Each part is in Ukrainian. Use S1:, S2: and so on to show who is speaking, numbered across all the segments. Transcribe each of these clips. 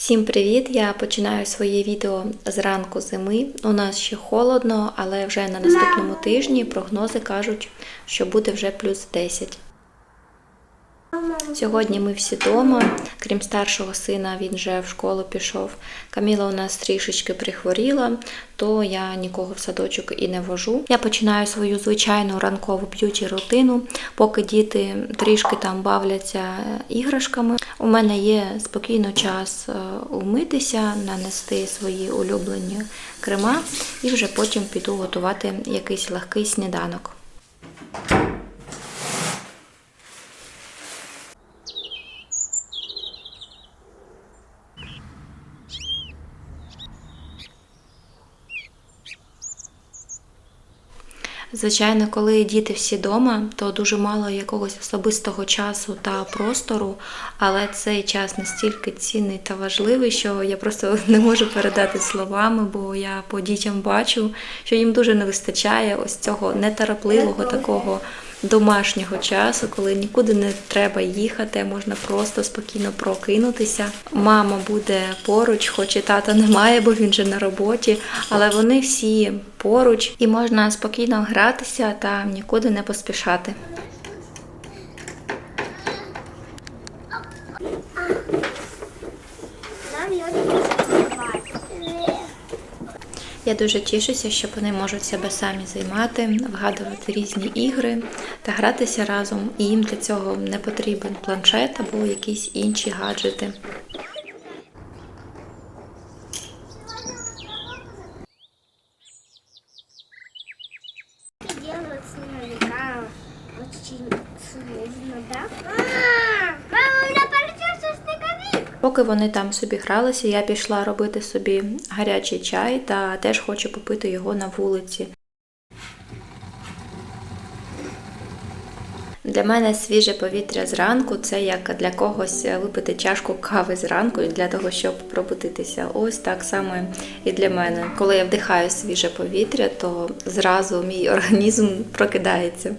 S1: Всім привіт! Я починаю своє відео зранку зими. У нас ще холодно, але вже на наступному тижні прогнози кажуть, що буде вже плюс 10. Сьогодні ми всі вдома. Крім старшого сина, він вже в школу пішов. Каміла у нас трішечки прихворіла, то я нікого в садочок і не вожу. Я починаю свою звичайну ранкову б'юті рутину, поки діти трішки там бавляться іграшками. У мене є спокійно час е, умитися, нанести свої улюблені крема і вже потім піду готувати якийсь легкий сніданок. Звичайно, коли діти всі вдома, то дуже мало якогось особистого часу та простору, але цей час настільки цінний та важливий, що я просто не можу передати словами, бо я по дітям бачу, що їм дуже не вистачає ось цього неторопливого такого домашнього часу, коли нікуди не треба їхати, можна просто спокійно прокинутися. Мама буде поруч, хоч і тата немає, бо він же на роботі, але вони всі поруч і можна спокійно гратися та нікуди не поспішати. Я дуже тішуся, що вони можуть себе самі займати, вгадувати різні ігри та гратися разом. І їм для цього не потрібен планшет або якісь інші гаджети. Поки вони там собі гралися, я пішла робити собі гарячий чай та теж хочу попити його на вулиці. Для мене свіже повітря зранку це як для когось випити чашку кави зранку для того, щоб пробудитися. Ось так само і для мене. Коли я вдихаю свіже повітря, то зразу мій організм прокидається.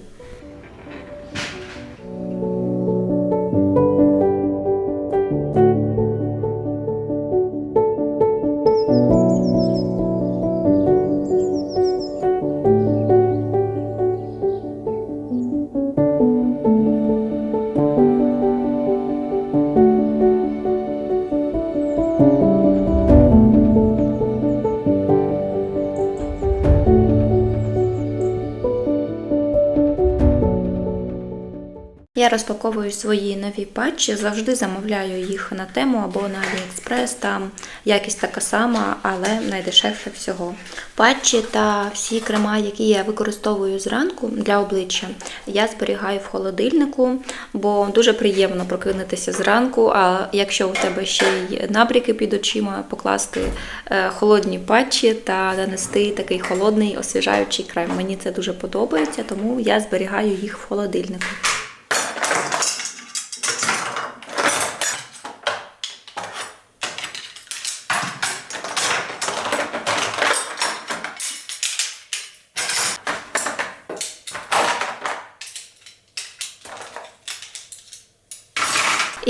S1: Я розпаковую свої нові патчі, завжди замовляю їх на тему або на AliExpress, Там якість така сама, але найдешевше всього. Патчі та всі крема, які я використовую зранку для обличчя, я зберігаю в холодильнику, бо дуже приємно прокинутися зранку. А якщо у тебе ще й набріки під очима, покласти е, холодні патчі та нанести такий холодний освіжаючий крем. Мені це дуже подобається, тому я зберігаю їх в холодильнику.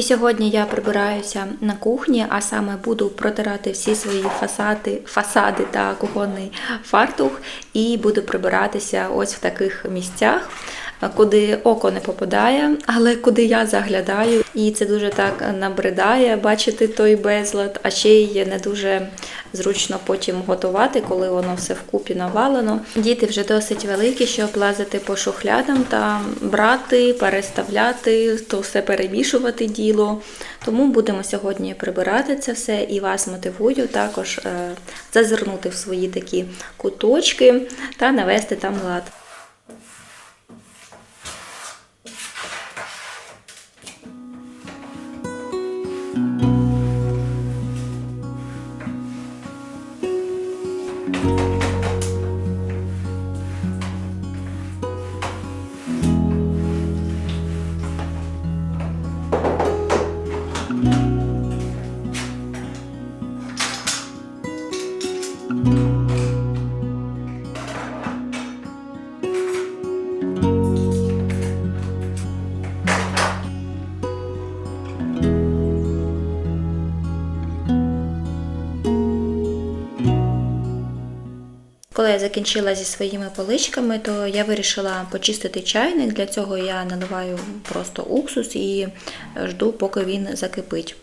S1: І сьогодні я прибираюся на кухні, а саме буду протирати всі свої фасади, фасади та кухонний фартух, і буду прибиратися ось в таких місцях, куди око не попадає, але куди я заглядаю. І це дуже так набридає бачити той безлад, а ще й не дуже зручно потім готувати, коли воно все вкупі навалено. Діти вже досить великі, щоб лазити по шухлядам та брати, переставляти, то все перемішувати діло. Тому будемо сьогодні прибирати це все і вас мотивую також е, зазирнути в свої такі куточки та навести там лад. Коли я закінчила зі своїми поличками, то я вирішила почистити чайник. Для цього я наливаю просто уксус і жду, поки він закипить.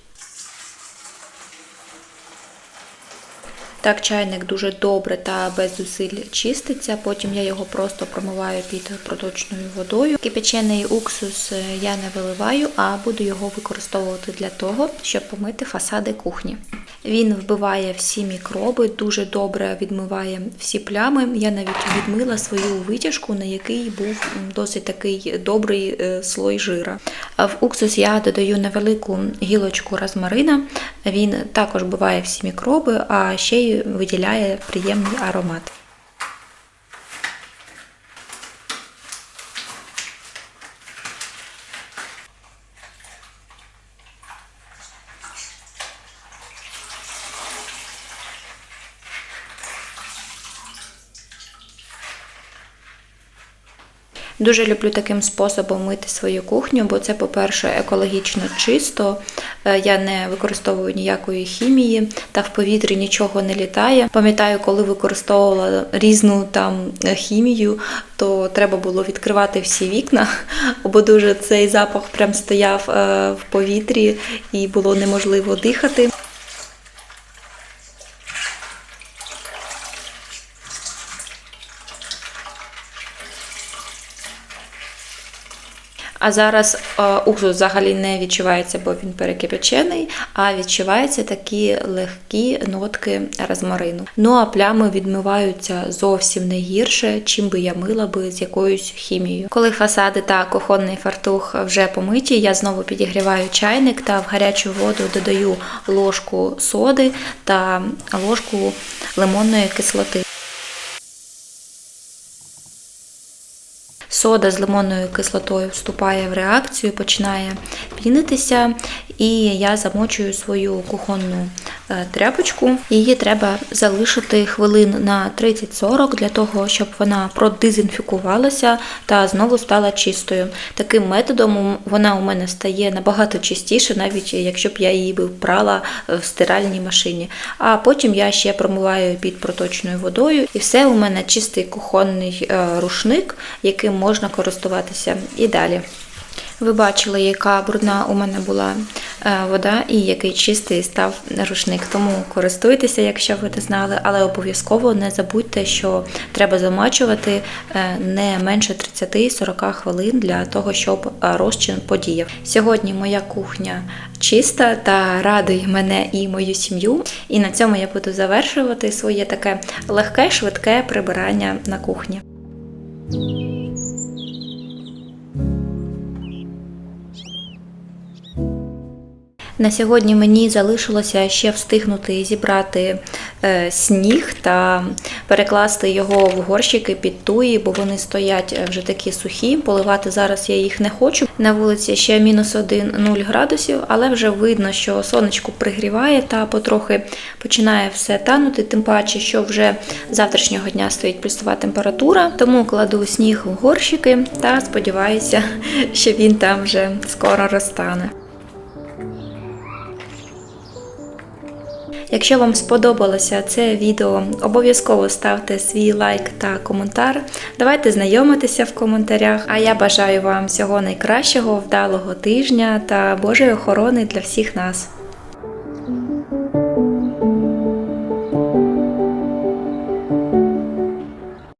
S1: Так чайник дуже добре та без зусиль чиститься. Потім я його просто промиваю під проточною водою. Кипячений уксус е, я не виливаю, а буду його використовувати для того, щоб помити фасади кухні. Він вбиває всі мікроби, дуже добре відмиває всі плями. Я навіть відмила свою витяжку, на якій був досить такий добрий е, слой жира. В уксус я додаю невелику гілочку розмарина. Він також вбиває всі мікроби, а ще й виділяє приємний аромат. Дуже люблю таким способом мити свою кухню, бо це, по-перше, екологічно чисто. Е, Я не використовую ніякої хімії, та в повітрі нічого не літає. Пам'ятаю, коли використовувала різну там е, хімію, то треба було відкривати всі вікна, бо дуже цей запах прям стояв е, в повітрі і було неможливо дихати. А зараз е, уксус взагалі не відчувається, бо він перекипячений, а відчуваються такі легкі нотки розмарину. Ну а плями відмиваються зовсім не гірше, чим би я мила би з якоюсь хімією. Коли фасади та кухонний фартух вже помиті, я знову підігріваю чайник та в гарячу воду додаю ложку соди та ложку лимонної кислоти. Сода з лимонною кислотою вступає в реакцію, починає пінитися, і я замочую свою кухонну тряпочку. Її треба залишити хвилин на 30-40 для того, щоб вона продезінфікувалася та знову стала чистою. Таким методом вона у мене стає набагато чистіше, навіть якщо б я її прала в стиральній машині. А потім я ще промиваю під проточною водою, і все у мене чистий кухонний е, рушник, яким можна користуватися і далі. Ви бачили, яка брудна у мене була е, вода і який чистий став рушник. Тому користуйтеся, якщо ви не знали, але обов'язково не забудьте, що треба замачувати е, не менше 30-40 хвилин для того, щоб е, розчин подіяв. Сьогодні моя кухня чиста та радує мене і мою сім'ю. І на цьому я буду завершувати своє таке легке, швидке прибирання на кухні. На сьогодні мені залишилося ще встигнути зібрати е, сніг та перекласти його в горщики під туї, бо вони стоять е, вже такі сухі. Поливати зараз я їх не хочу. На вулиці ще мінус 1-0 градусів, але вже видно, що сонечко пригріває та потрохи починає все танути. Тим паче, що вже завтрашнього дня стоїть плюсова температура. Тому кладу сніг в горщики та сподіваюся, що він там вже скоро розтане. Якщо вам сподобалося це відео, обов'язково ставте свій лайк та коментар. Давайте знайомитися в коментарях. А я бажаю вам всього найкращого, вдалого тижня та Божої охорони для всіх нас.